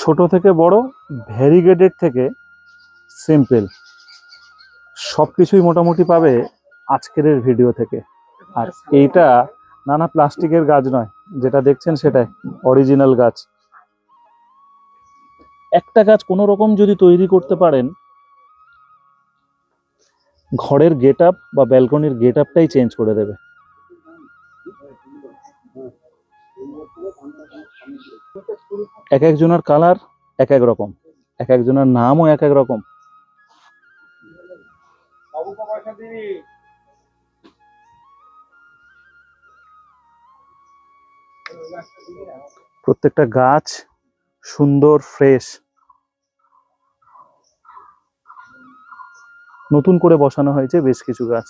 ছোট থেকে বড় ভ্যারিগেটেড থেকে সিম্পল সব কিছুই মোটামুটি পাবে আজকের ভিডিও থেকে। আর এইটা নানা প্লাস্টিকের গাছ নয়, যেটা দেখছেন সেটাই অরিজিনাল গাছ। একটা গাছ কোনো রকম যদি তৈরি করতে পারেন, ঘরের গেট আপ বা ব্যালকনির গেট আপটাই চেঞ্জ করে দেবে। এক একজনের কালার এক এক রকম। এক একজনের নামও এক এক রকম। প্রত্যেকটা গাছ সুন্দর ফ্রেশ নতুন করে বসানো হয়েছে বেশ কিছু গাছ।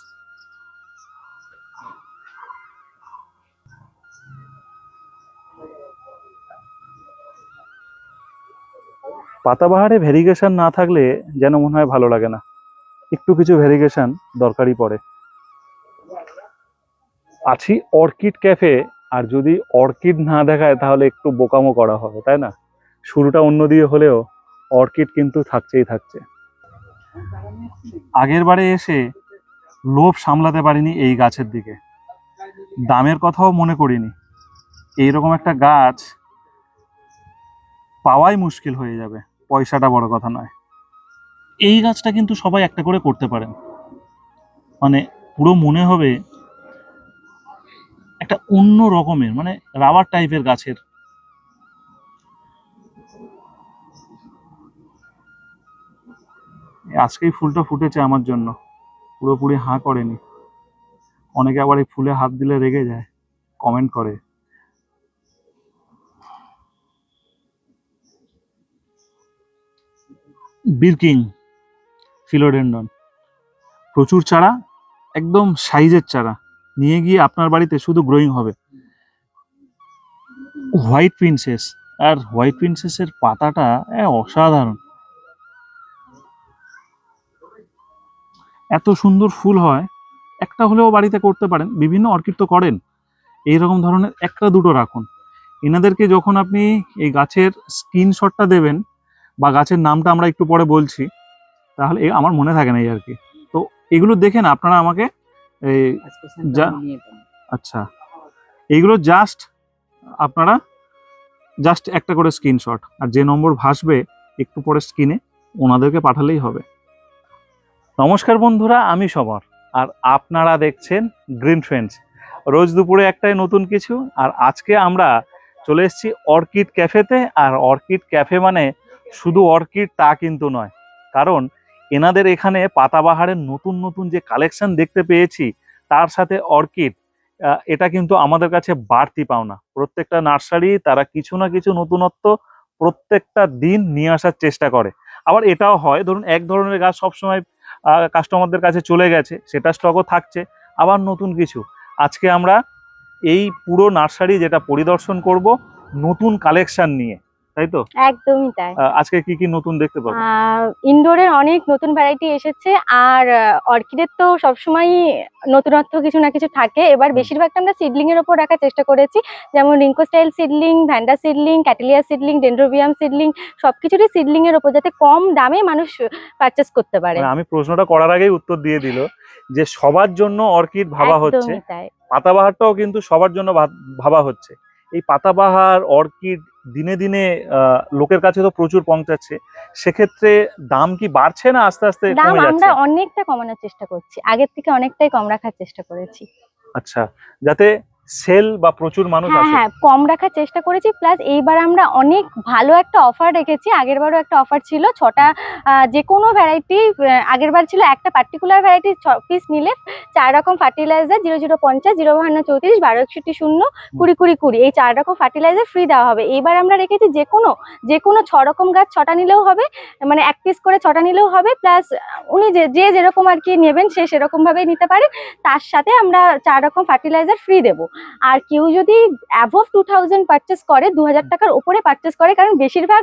পাতাবাহারে ভেরিগেশন না থাকলে যেন মনে হয় ভালো লাগে না। একটু কিছু ভেরিগেশন দরকারই পড়ে। আছি অর্কিড ক্যাফে, আর যদি অর্কিড না দেখায় তাহলে একটু বোকামো করা হবে, তাই না? শুরুটা অন্য দিয়ে হলেও অর্কিড কিন্তু থাকছেই থাকছে। আগের বারে এসে লোভ সামলাতে পারিনি এই গাছের দিকে। দামের কথাও মনে করিনি। এইরকম একটা গাছ পাওয়াই মুশকিল হয়ে যাবে। পয়সাটা বড় কথা নয়। এই গাছটা কিন্তু সবাই একটা করে করতে পারেন। মানে পুরো মনে হবে একটা অন্য রকমের মানে রাবার টাইপের গাছের। আজকেই ফুলটা ফুটেছে আমার জন্য। পুরোপুরি হাঁ করেনি। অনেকে আবার এই ফুলে হাত দিলে রেগে যায়। কমেন্ট করে। বিরকিং ফিলোডেন্ডন প্রচুর চারা, একদম সাইজের চারা। নিয়ে গিয়ে আপনার বাড়িতে শুধু গ্রোয়িং হবে। হোয়াইট প্রিন্সেস আর হোয়াইট প্রিন্সেসের পাতাটা অসাধারণ। এত সুন্দর ফুল হয়, একটা হলেও বাড়িতে করতে পারেন। বিভিন্ন অর্কিড তো করেন। এইরকম ধরনের একটা দুটো রাখুন। এনাদেরকে যখন আপনি এই গাছের স্ক্রিনশটটা দেবেন বা গাছের নামটা আমরা একটু পরে বলছি, তাহলে আমার মনে থাকে না এই আর কি। তো এগুলো দেখেন আপনারা আমাকে আচ্ছা এইগুলো জাস্ট আপনারা জাস্ট একটা করে স্ক্রিনশট আর যে নম্বর ভাসবে একটু পরে স্ক্রিনে ওনাদেরকে পাঠালেই হবে। নমস্কার বন্ধুরা, আমি সবার, আর আপনারা দেখছেন গ্রিন ফ্রেন্ডস রোজ দুপুরে একটাই নতুন কিছু, আর আজকে আমরা চলে এসেছি অর্কিড ক্যাফেতে, আর অর্কিড ক্যাফে মানে শুধু অর্কিড তা কিন্তু নয়, কারণ এনাদের এখানে পাতাবাহারের নতুন নতুন যে কালেকশন দেখতে পেয়েছি, তার সাথে অর্কিড এটা কিন্তু আমাদের কাছে বাড়তি পাওনা। প্রত্যেকটা নার্সারি তারা কিছু না কিছু নতুনত্ব প্রত্যেকটা দিন নিয়ে আসার চেষ্টা করে। আবার এটাও হয়, ধরুন এক ধরনের গাছ সবসময় কাস্টমারদের কাছে চলে গেছে, সেটা স্টকও থাকছে, আবার নতুন কিছু। আজকে আমরা এই পুরো নার্সারি যেটা পরিদর্শন করব, নতুন কালেকশন নিয়ে। তাই তো? একদমই তাই। আজকে কি কি নতুন দেখতে পাবো? ইনডোরের অনেক নতুন ভ্যারাইটি এসেছে আর অর্কিডের তো সবসময় নতুনত্ব কিছু না কিছু থাকে। এবার বেশিরভাগটা আমরা সিডলিং এর উপর রাখার চেষ্টা করেছি। যেমন rhynchostylis seedling vanda seedling cattleya seedling dendrobium seedling সবকিছুরই সিডলিং এর উপর যাতে কম দামে মানুষ পারচেস করতে পারে। মানে আমি প্রশ্নটা করার আগেই উত্তর দিয়ে দিল যে সবার জন্য অর্কিড ভাবা হচ্ছে। পাতাবাহারটাও কিন্তু সবার জন্য ভাবা হচ্ছে। এই পাতাবাহার অর্কিড দিনে দিনে আহ, লোকের কাছে তো প্রচুর পৌঁছাচ্ছে সেক্ষেত্রে দাম কি বাড়ছে না আস্তে আস্তে দাম আমরা অনেকটা কমানোর চেষ্টা করছি। আগের থেকে অনেকটাই কম রাখার চেষ্টা করেছি। আচ্ছা যাতে সেল বা প্রচুর মানুষ হ্যাঁ হ্যাঁ কম রাখার চেষ্টা করেছি প্লাস এইবার আমরা অনেক ভালো একটা অফার রেখেছি। আগের বারও একটা অফার ছিল ছটা যে কোনো ভ্যারাইটি আগের বার ছিল একটা পার্টিকুলার ভ্যারাইটি ছ পিস নিলে চার রকম ফার্টিলাইজার জিরো জিরো পঞ্চাশ জিরো বাহান্ন চৌত্রিশ বারো একষট্টি শূন্য কুড়ি কুড়ি কুড়ি এই চার রকম ফার্টিলাইজার ফ্রি দেওয়া হবে। এইবার আমরা রেখেছি যে কোনো যে কোনো ছ রকম গাছ ছটা নিলেও হবে মানে এক পিস করে ছটা নিলেও হবে প্লাস উনি যে যে যেরকম আর কি নেবেন সে সেরকমভাবেই নিতে পারেন তার সাথে আমরা চার রকম ফার্টিলাইজার ফ্রি দেবো। আর কেউ যদি অ্যাভভ টু থাউজেন্ড পারচেস করে দু হাজার টাকার উপরে পারচেস করে কারণ বেশিরভাগ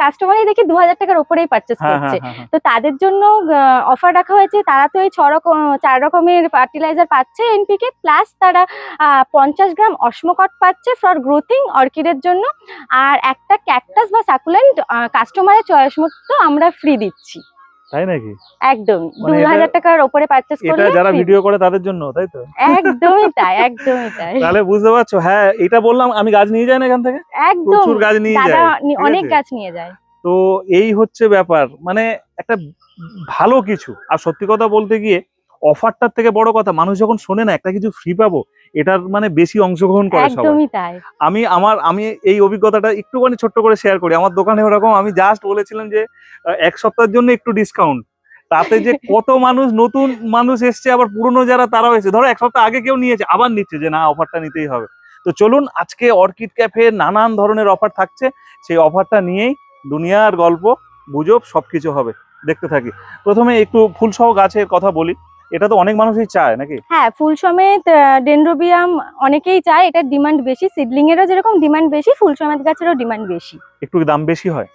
কাস্টমারই দেখি দু হাজার টাকার উপরেই পারচেস হ্যাঁ করছে। হ্যাঁ হ্যাঁ তো তাদের জন্য অফার রাখা হয়েছে তারা তো এই ছ রকম চার রকমের ফার্টিলাইজার পাচ্ছে এনপিকে প্লাস তারা পঞ্চাশ গ্রাম অসমকট পাচ্ছে ফর গ্রোথিং অর্কিডের জন্য। আর একটা ক্যাকটাস বা সাকুলেন্ট কাস্টমারের চয়েস মতো আমরা ফ্রি দিচ্ছি। তাই নাকি? একদম। দু মানে এটা- হাজার টাকার ওপরে করলে এটা যারা ভিডিও করে তাদের জন্য তাই তো? একদমই তাই একদমই তাই। তাহলে বুঝতে পারছ হ্যাঁ এটা বললাম আমি গাছ নিয়ে যাই না এখান থেকে? একদম। প্রচুর গাছ নিয়ে দাদা যায় অনেক গাছ নিয়ে যায়। তো এই হচ্ছে ব্যাপার মানে একটা ভালো কিছু। আর সত্যি কথা বলতে গিয়ে অফারটার থেকে বড় কথা মানুষ যখন শোনে না একটা কিছু ফ্রি পাবো এটার মানে বেশি অংশগ্রহণ করে সবাই। আমি আমার আমি এই অভিজ্ঞতাটা একটুখানি ছোট্ট করে শেয়ার করি। আমার দোকানে ওরকম আমি জাস্ট বলেছিলাম যে এক সপ্তাহের জন্য একটু ডিসকাউন্ট তাতে যে কত মানুষ নতুন মানুষ এসছে আবার পুরনো যারা তারাও এসেছে। ধরো এক সপ্তাহ আগে কেউ নিয়েছে আবার নিচ্ছে যে না অফারটা নিতেই হবে। তো চলুন আজকে অর্কিড ক্যাফে নানান ধরনের অফার থাকছে। সেই অফারটা নিয়েই দুনিয়ার গল্প গুজব সবকিছু হবে। দেখতে থাকি। প্রথমে একটু ফুলসহ গাছের কথা বলি। এটা তো অনেক মানুষই চায় নাকি? হ্যাঁ ফুল সমেত ডেন্ড্রোবিয়াম অনেকেই চায় এটার ডিমান্ড বেশি সিডলিং এরও যেরকম ডিমান্ড বেশি ফুল সমেত গাছেরও ডিমান্ড বেশি। একটু দাম বেশি হয়?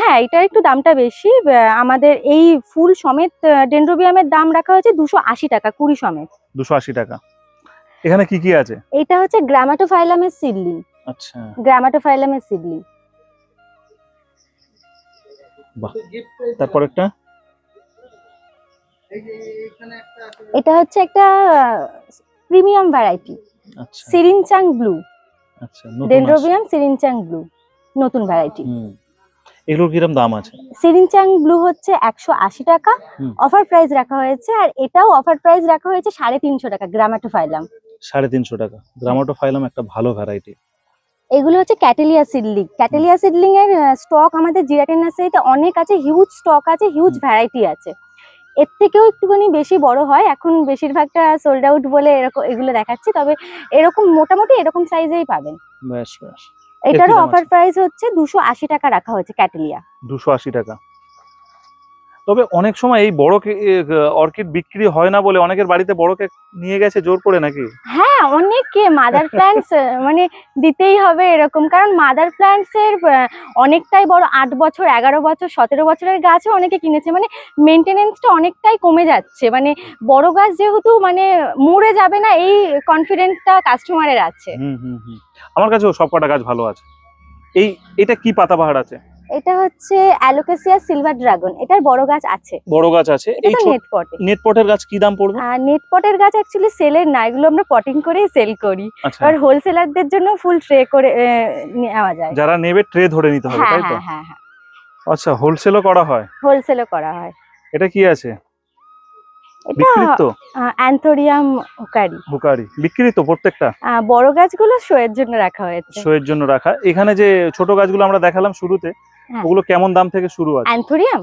হ্যাঁ এটার একটু দামটা বেশি আমাদের এই ফুল সমেত ডেন্ড্রোবিয়ামের দাম রাখা হয়েছে দুশো আশি টাকা কুড়ি সমেত। দুশো আশি টাকা। এখানে কি কি আছে? এটা হচ্ছে গ্রামাটোফাইলামের সিডলিং আচ্ছা। গ্রামাটোফাইলামের সিডলিং বাহ তারপর একটা এটা হচ্ছে একটা প্রিমিয়াম ভ্যারাইটি আচ্ছা। সিরিনচাং ব্লু আচ্ছা নতুন ডেন্ড্রোবিয়াম সিরিনচাং ব্লু নতুন ভ্যারাইটি হুম। এগুলোর কিরম দাম আছে? সিরিনচাং ব্লু হচ্ছে একশো আশি টাকা। অফার প্রাইস রাখা হয়েছে আর এটাও অফার প্রাইস রাখা হয়েছে সাড়ে তিনশো টাকা গ্রামাটোফাইলাম সাড়ে তিনশো টাকা। গ্রামাটোফাইলাম একটা ভালো ভ্যারাইটি এগুলো হচ্ছে ক্যাটেলিয়া সিডলিং ক্যাটেলিয়া সিডলিং এর স্টক আমাদের জিরাটেন নার্সারিতে অনেক আছে হিউজ স্টক আছে হিউজ ভ্যারাইটি আছে। এর থেকেও একটুখানি বেশি বড় হয়। এখন বেশিরভাগটা সোল্ড আউট বলে এরকম এগুলো দেখাচ্ছি। তবে এরকম মোটামুটি এরকম সাইজেই পাবেন। এটারও অফার? প্রাইস হচ্ছে দুশো আশি টাকা রাখা হয়েছে ক্যাটেলিয়া দুশো আশি টাকা। তবে অনেক সময় এই বড় অর্কিড বিক্রি হয় না বলে অনেকের বাড়িতে বড় কেক নিয়ে গেছে জোর করে নাকি? হ্যাঁ অনেকে মাদার প্ল্যান্টস মানে দিতেই হবে এরকম। কারণ মাদার প্ল্যান্টস এর অনেকটাই বড় আট বছর এগারো বছর সতেরো বছরের গাছও অনেকে কিনেছে। মানে মেনটেনেন্সটা অনেকটাই কমে যাচ্ছে। মানে বড় গাছ যেহেতু মানে মরে যাবে না এই কনফিডেন্সটা কাস্টমারের আছে। আমার কাছেও সব কটা গাছ ভালো আছে। এই এটা কি পাতাবাহার আছে? এটা হচ্ছে অ্যালোকেসিয়া সিলভার ড্রাগন। এটার বড় গাছ আছে। বড় গাছ আছে। এই নেট পটে নেট পটের গাছ কি দাম পড়বে? আর নেট পটের গাছ অ্যাকচুয়ালি সেলের না এগুলো আমরা পটিং করেই সেল করি। আচ্ছা। আর হোলসেলারদের জন্য ফুল ট্রে করে নেওয়া যায়। যারা নেবে ট্রে ধরে নিতে হবে হ্যাঁ তাই তো? হ্যাঁ হ্যাঁ হ্যাঁ। আচ্ছা হোলসেলও করা হয়? হোলসেলও করা হয়। এটা কি আছে? এটা অ্যান্থোরিয়াম ওকারি হুকারি বিক্রিত প্রত্যেকটা? বড় গাছগুলো শোয়ের জন্য রাখা হয়েছে। শোয়ের জন্য রাখা। এখানে যে ছোট গাছগুলো আমরা দেখালাম শুরুতে হ্যাঁ। ওগুলো কেমন দাম থেকে শুরু আছে? অ্যান্থোরিয়াম?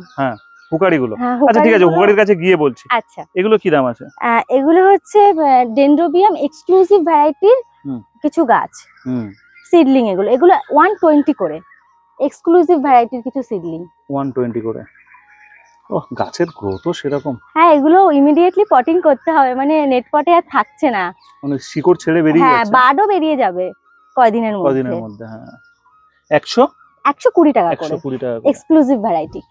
গুলো হ্যাঁ আচ্ছা ঠিক আছে হুকারির কাছে গিয়ে বলছি। আচ্ছা। এগুলো কি দাম আছে? এগুলো হচ্ছে ডেন্ড্রোবিয়াম এক্সক্লুসিভ ভ্যারাইটির কিছু গাছ। হুম। সিডলিং এগুলো। এগুলো ওয়ান টোয়েন্টি করে। এক্সক্লুসিভ ভ্যারাইটির কিছু সিডলিং। ওয়ান টোয়েন্টি করে। ও গাছের গ্রোথও সেরকম। হ্যাঁ এগুলো ইমিডিয়েটলি পটিং করতে হবে। মানে নেট পটে আর থাকছে না। মানে শিকড় ছেড়ে বেরিয়ে হ্যাঁ যাচ্ছে। বার্ডও বেরিয়ে যাবে কয়দিনের মধ্যে। কদিনের মধ্যে হ্যাঁ। একশো? একশো কুড়ি টাকা করে। কুড়ি টাকা। এক্সক্লুসিভ ভ্যারাইটি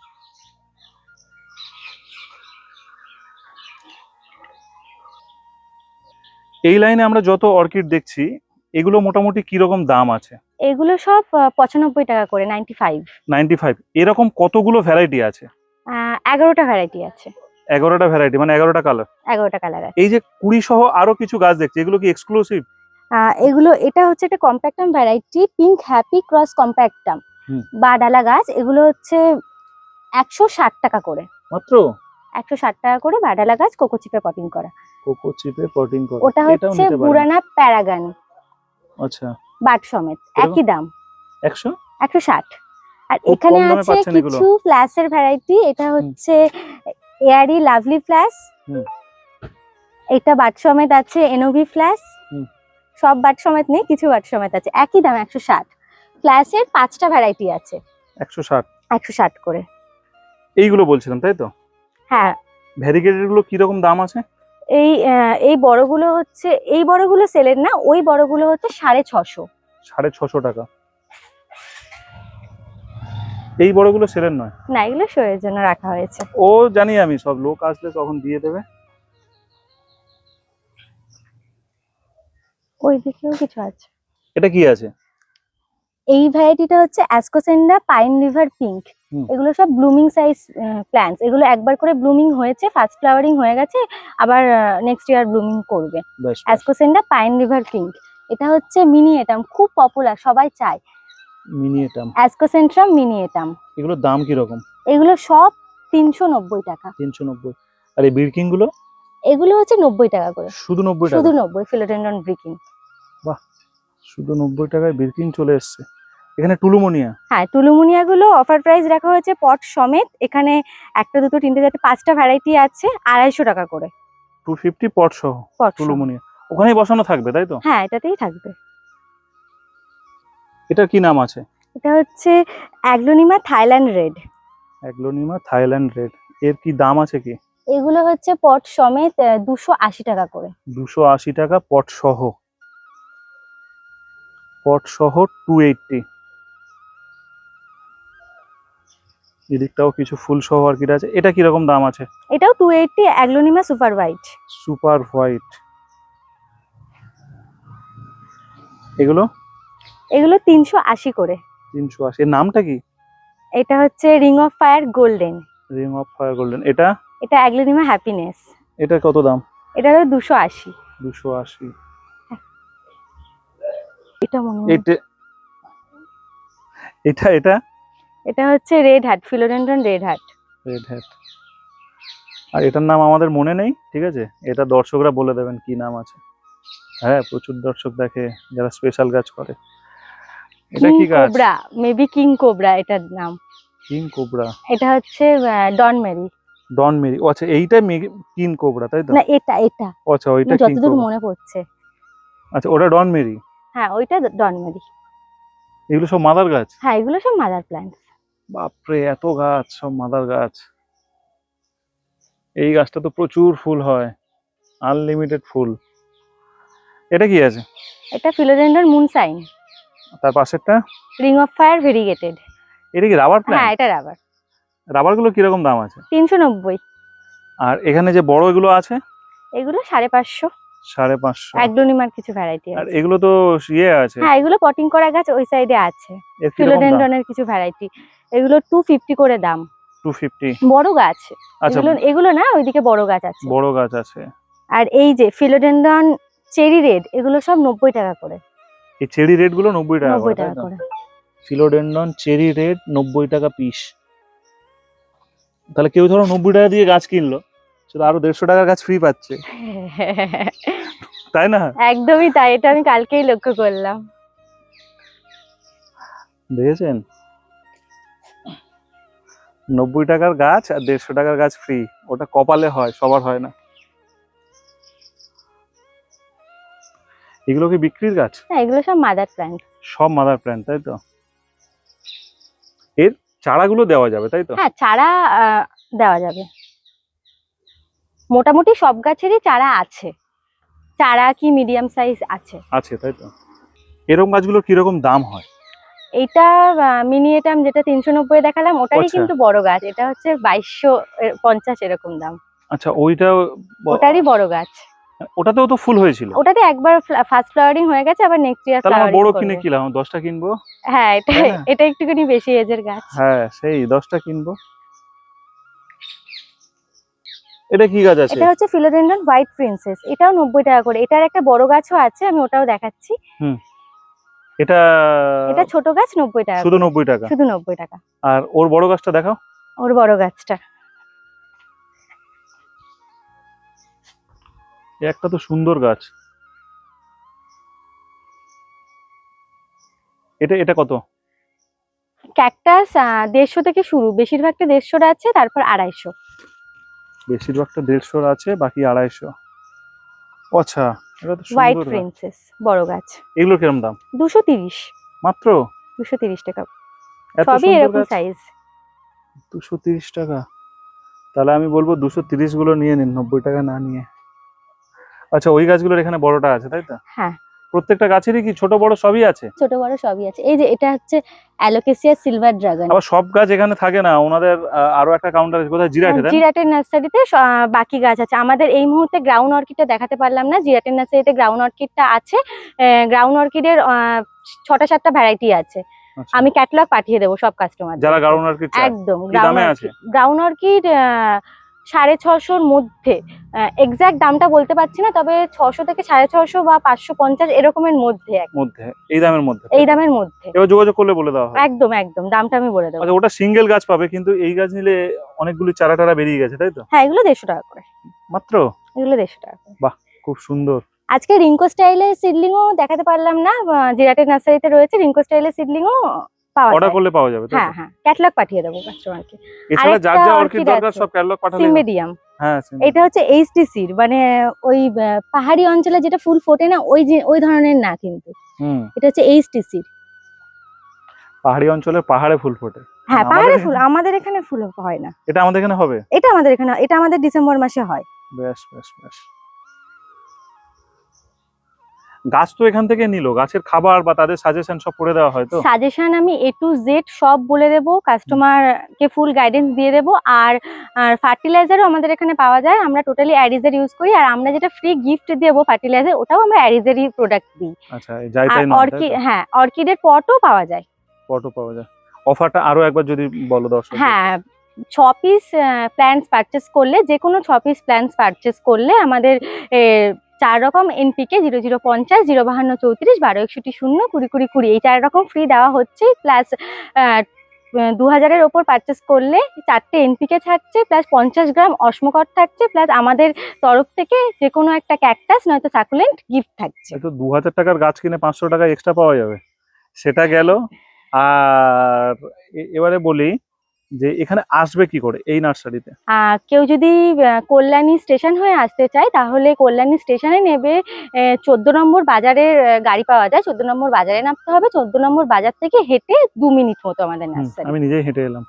এই লাইনে আমরা যত অর্কিড দেখছি এগুলো মোটামুটি কীরকম দাম আছে? এগুলো সব পঁচানব্বই টাকা করে নাইনটি ফাইভ নাইনটি ফাইভ এরকম কতগুলো ভ্যারাইটি আছে? এগারোটা ভ্যারাইটি আছে। এগারোটা ভ্যারাইটি মানে এগারোটা কালার এগারোটা কালার এই যে কুড়ি সহ আরও কিছু গাছ দেখছি এগুলো কি এক্সক্লুসিভ এগুলো এটা হচ্ছে একটা compactum variety pink happy cross compactum. বা ডালা গাছ এগুলো হচ্ছে একশো ষাট টাকা করে। মাত্র? একশো ষাট টাকা করে বাডালা গাছ কোকো চিপে পটিং করা। কোকো চিপে পটিং করে। ওটা হচ্ছে পুরানা। প্যারাগান। আচ্ছা। বাট সমেত একই দাম। একশো? একশো ষাট। আর এখানে আছে কিছু ফ্ল্যাশের ভ্যারাইটি এটা হচ্ছে এয়ারি লাভলি ফ্ল্যাশ। এটা বাট সমেত আছে এনোভি ফ্ল্যাশ। হুম। সব বাট সমেত নেই কিছু বাট সমেত আছে। একই দাম একশো ষাট। ফ্ল্যাশের পাঁচটা ভ্যারাইটি আছে। একশো ষাট। একশো ষাট করে। এইগুলো বলছিলাম তাই তো? হ্যাঁ। ভ্যারিগেটেডগুলো কীরকম দাম আছে? এই এই বড়গুলো হচ্ছে এই বড়গুলো সেলের না ওই বড়গুলো হচ্ছে সাড়ে ছশো। সাড়ে ছশো টাকা। এই বড়গুলো সেলের নয়? না এগুলো শোয়ের জন্য রাখা হয়েছে। ও জানি আমি সব লোক আসলে তখন দিয়ে দেবে। ওই দিকেও কিছু আছে। এটা কি আছে? এই ভ্যারাইটিটা হচ্ছে অ্যাসকোসেন্ডা পাইন রিভার পিঙ্ক এগুলো সব ব্লুমিং সাইজ প্ল্যান্টস এগুলো একবার করে ব্লুমিং হয়েছে ফার্স্ট ফ্লাওয়ারিং হয়ে গেছে আবার নেক্সট ইয়ার ব্লুমিং করবে। অ্যাসকোসেন্ডা পাইন রিভার পিঙ্ক এটা হচ্ছে মিনি এটাম খুব পপুলার সবাই চায়। Mini atom Ascocentrum mini atom এগুলোর দাম কীরকম? এগুলো সব তিনশো নব্বই টাকা। তিনশো নব্বই। আর এই বিরকিংগুলো? এগুলো হচ্ছে নব্বই টাকা করে। শুধু নব্বই শুধু নব্বই ফিলোডেন্ডন ব্রিকিং শুধু নব্বই টাকায় বিরকিং চলে এসছে। এখানে টুলুমোনিয়া। হ্যাঁ টুলুমুনিয়া গুলো অফার প্রাইস রাখা হয়েছে পট সমেত। এখানে একটা দুটো তিনটে চারটে পাঁচটা ভ্যারাইটি আছে আড়াইশো টাকা করে। টু ফিফটি পট সহ পট সহ। টুলুমোনিয়া। ওখানেই বসানো থাকবে তাই তো? হ্যাঁ এটাতেই থাকবে। এটার কি নাম আছে? এটা হচ্ছে aglaonema Thailand red. Aglaonema Thailand red. এর কি দাম আছে কি? এগুলো হচ্ছে পট সমেত দুশো আশি টাকা করে। দুশো আশি টাকা পট সহ। পট সহ টু এইটটি এদিকটাও কিছু ফুল সহ আর কি আছে। এটা কীরকম দাম আছে? এটাও two eighty aglaonema super white super white এগুলো? এগুলো তিনশো আশি করে। তিনশো আশি। এর নামটা কি? এটা হচ্ছে ring of fire golden ring of fire golden এটা? এটা অ্যাগ্লোনিমা হ্যাপিনেস এটা কত দাম? এটা দুশো আশি। দুশো আশি। এটা এটা এটা এটা? হচ্ছে red heart philodendron red heart red hat আর এটার নাম আমাদের মনে নেই ঠিক আছে? এটা দর্শকরা বলে দেবেন কি নাম আছে। হ্যাঁ প্রচুর দর্শক দেখে যারা স্পেশাল গাছ করে। এটা কি গাছ? কোবরা মেবি কিং কোবরা এটার নাম। কিং কোবরা এটা হচ্ছে ডন মেরি ডন মেরি ও আচ্ছা এইটা কিং কোবরা তাই তো? না এটা এটা। আচ্ছা ওইটা কিং যতদূর মনে পড়ছে। আচ্ছা ওটা ডন মেরি হ্যাঁ ওইটা ডন মেরি এগুলো সব মাদার গাছ? হ্যাঁ এগুলো সব মাদার প্ল্যান্টস বাপরে এত গাছ সব মাদার গাছ। এই গাছটা তো প্রচুর ফুল হয় আনলিমিটেড ফুল। এটা কি আছে? এটা ফিলোডেন্ড্রন মুন সাইন। তার পাশেরটা? রিং অফ ফায়ার ভেরিগেটেড এটা কি রাবার প্ল্যান্ট হ্যাঁ এটা রাবার রাবারগুলো কীরকম দাম আছে? তিনশো নব্বই। আর এখানে যে বড় এগুলো আছে? এগুলো সাড়ে পাঁচশো। সাড়ে পাঁচশো। অ্যাগ্লোনিমার কিছু ভ্যারাইটি আর এগুলো তো ইয়ে আছে। হ্যাঁ এগুলো পটিং করা গাছ ওই সাইডে আছে। ফিলোডেন্ড্রনের কিছু ভ্যারাইটি এগুলো টু ফিফটি করে দাম। টু ফিফটি বড় গাছ। আচ্ছা এগুলো এগুলো না ওইদিকে বড় গাছ আছে। বড় গাছ আছে। আর এই যে ফিলোডেন্ড্রন চেরি রেড এগুলো সব নব্বই টাকা করে। এই চেরি রেডগুলো নব্বই টাকা নব্বই টাকা করে। ফিলোডেন্ডন চেরি রেড নব্বই টাকা পিস তাহলে কেউ ধরো নব্বই টাকা দিয়ে গাছ কিনলো। সেটা আরও দেড়শো টাকার গাছ ফ্রি পাচ্ছে। তাই না? একদমই তাই এটা আমি কালকেই লক্ষ্য করলাম। দেখেছেন? নব্বই টাকার গাছ আর দেড়শো টাকার গাছ ফ্রি ওটা কপালে হয় সবার হয় না। এগুলো কি বিক্রির গাছ? হ্যাঁ এগুলো সব মাদার প্ল্যান্ট সব মাদার প্ল্যান্ট তাই তো? এর চারাগুলো দেওয়া যাবে তাই তো? হ্যাঁ চারা দেওয়া যাবে। মোটামুটি সব গাছেরই চারা আছে। চারা কি মিডিয়াম সাইজ আছে। আছে তাই তো? এরকম গাছগুলোর কীরকম দাম হয়? এটা মিনিয়েটাম যেটা তিনশো নব্বই দেখালাম ওটারই আচ্ছা। কিন্তু বড় গাছ। এটা হচ্ছে বাইশশো পঞ্চাশ এরকম দাম। আচ্ছা ওইটা ওটারই বড় গাছ। ওটাতেও তো ফুল হয়েছিল? ওটাতে একবার ফার্স্ট ফ্লাওয়ারিং হয়ে গেছে আবার নেক্সট ইয়ার তাহলে বড় কিনে কিলাম দশটা কিনবো? হ্যাঁ এটা? এটা একটুখানি বেশি এজের গাছ। হ্যাঁ সেই দশটা কিনবো। এটা কি গাছ আছে? এটা হচ্ছে ফিলোডেন্ড্রন হোয়াইট প্রিন্সেস। এটাও নব্বই টাকা করে। এটার একটা বড় গাছও আছে আমি ওটাও দেখাচ্ছি। হুম। এটা এটা ছোট গাছ নব্বই টাকা শুধু করে। নব্বই টাকা? শুধু নব্বই টাকা। আর ওর বড় গাছটা দেখাও। ওর বড় গাছটা। একটা তো সুন্দর গাছ। এটা এটা কত? ক্যাকটাস দেড়শো থেকে শুরু। বেশিরভাগটা দেড়শোর আছে তারপর আড়াইশো। বেশিরভাগটা দেড়শোর আছে বাকি আড়াইশো। আচ্ছা এটা তো হোয়াইট সুন্দর। গাছ। প্রিন্সেস বড় গাছ। এগুলোর কিরম দাম? দুশো তিরিশ। মাত্র? দুশো তিরিশ টাকা। এত সবই সুন্দর এরকম গাছ? সাইজ দুশো তিরিশ টাকা? তাহলে আমি বলব দুশো তিরিশগুলো নিয়ে নিন নব্বই টাকা না নিয়ে। আচ্ছা ওই গাছগুলোর এখানে বড়টা আছে তাই তো? হ্যাঁ। প্রত্যেকটা গাছেরই কি ছোট বড় সবই আছে? ছোট বড় সবই আছে। এই যে এটা হচ্ছে অ্যালোকেসিয়া সিলভার ড্রাগন। আবার সব গাছ এখানে থাকে না ওনাদের আরও একটা কাউন্টার আছে কোথায়? জিরাটে জিরাটের নার্সারিতে বাকি গাছ আছে। আমাদের এই মুহূর্তে গ্রাউন্ড অর্কিডটা দেখাতে পারলাম না জিরাটের নার্সারিতে গ্রাউন্ড অর্কিডটা আছে। গ্রাউন্ড অর্কিডের ছটা সাতটা ভ্যারাইটি আছে। আচ্ছা। আমি ক্যাটালগ পাঠিয়ে দেবো সব কাস্টমার যারা কি চায়। একদম গ্রাউন্ড অর্কিড সাড়ে ছশোর মধ্যে। এক্সাক্ট দামটা বলতে পারছি না তবে ছশো থেকে সাড়ে ছশো বা পাঁচশো পঞ্চাশ এরকমের মধ্যে মধ্যে এই দামের মধ্যে। এই দামের মধ্যে। এবার যোগাযোগ করলে বলে দেওয়া একদম একদম দামটা আমি বলে দেবো। আচ্ছা ওটা সিঙ্গেল গাছ পাবে কিন্তু এই গাছ নিলে অনেকগুলি চারা টারা বেরিয়ে গেছে তাই তো? হ্যাঁ এগুলো দেড়শো টাকা করে। মাত্র? এগুলো দেড়শো টাকা করে। খুব সুন্দর। আজকে রিঙ্কো স্টাইলের সিডলিংও দেখাতে পারলাম না জিরাটের নার্সারিতে রয়েছে রিঙ্কো স্টাইলের সিডলিংও পাওয়া অর্ডার করলে পাওয়া যাবে তো? হ্যাঁ হ্যাঁ ক্যাটালগ পাঠিয়ে দেবো কাস্টমারকে এছাড়া যার যা অর্কিড দরকার সব ক্যাটালগ পাঠালে সিমেডিয়াম হ্যাঁ এটা হচ্ছে এইচটিসির মানে ওই পাহাড়ি অঞ্চলে যেটা ফুল ফোটে না ওই যে ওই ধরনের না কিন্তু। হুম। এটা হচ্ছে এইচটিসির পাহাড়ি অঞ্চলে পাহাড়ে ফুল ফোটে। হ্যাঁ পাহাড়ে ফুল আমাদের এখানে ফুল হয় না। এটা আমাদের এখানে হবে? এটা আমাদের এখানে এটা আমাদের ডিসেম্বর মাসে হয়। বেশ বেশ বেশ। গাছ তো এখান থেকে নিল গাছের খাবার বা তাদের সাজেশন সব করে দেওয়া হয় তো? সাজেশন আমি এ টু জেড সব বলে দেব কাস্টমারকে ফুল গাইডেন্স দিয়ে দেব আর আর ফার্টিলাইজারও আমাদের এখানে পাওয়া যায় আমরা টোটালি অ্যারিজের ইউজ করি আর আমরা যেটা ফ্রি গিফট দেবো ফার্টিলাইজার ওটাও আমরা অ্যারিজেরই প্রোডাক্ট দিই। আচ্ছা যাই তাই অর্কিড হ্যাঁ অর্কিডের পটও পাওয়া যায়। ফটো পাওয়া যায়। অফারটা আরও একবার যদি বলো দর্শক হ্যাঁ ছ পিস প্ল্যান্টস পারচেস করলে যে কোনো ছ পিস প্ল্যান্টস পারচেস করলে আমাদের চার রকম এনপিকে জিরো জিরো পঞ্চাশ, জিরো বাহান্ন চৌত্রিশ, বারো একষট্টি শূন্য, কুড়ি কুড়ি কুড়ি। এই চার রকম ফ্রি দেওয়া হচ্ছে প্লাস দু হাজারের ওপর পারচেস করলে চারটে এনপিকে থাকছে প্লাস পঞ্চাশ গ্রাম অসমকট থাকছে প্লাস আমাদের তরফ থেকে যে কোনো একটা ক্যাকটাস নয়তো সাকুলেন্ট গিফট থাকছে। তো দু হাজার টাকার গাছ কিনে পাঁচশো টাকা এক্সট্রা পাওয়া যাবে। সেটা গেল, আর এবারে বলি যে এখানে আসবে কি করে এই নার্সারিতে? কেউ যদি কল্যাণী স্টেশন হয়ে আসতে চায় তাহলে কল্যাণী স্টেশনে নেবে চোদ্দ নম্বর বাজারের গাড়ি পাওয়া যায়। চোদ্দ নম্বর বাজারে নামতে হবে। চোদ্দ নম্বর বাজার থেকে হেঁটে দু মিনিট মতো আমাদের নার্সারি। আমি নিজেই হেঁটে এলাম।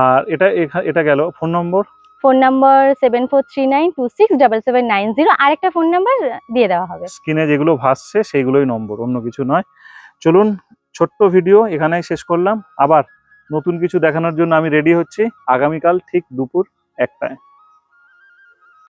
আর এটা এটা গেল phone number? Phone number seven four three nine two six double seven nine zero. আরেকটা ফোন নাম্বার দিয়ে দেওয়া হবে। স্ক্রিনে যেগুলো ভাসছে সেইগুলোই নম্বর অন্য কিছু নয়। চলুন ছোট্ট ভিডিও এখানেই শেষ করলাম। আবার নতুন কিছু দেখানোর জন্য আমি রেডি হচ্ছি। আগামীকাল ঠিক দুপুর একটায়।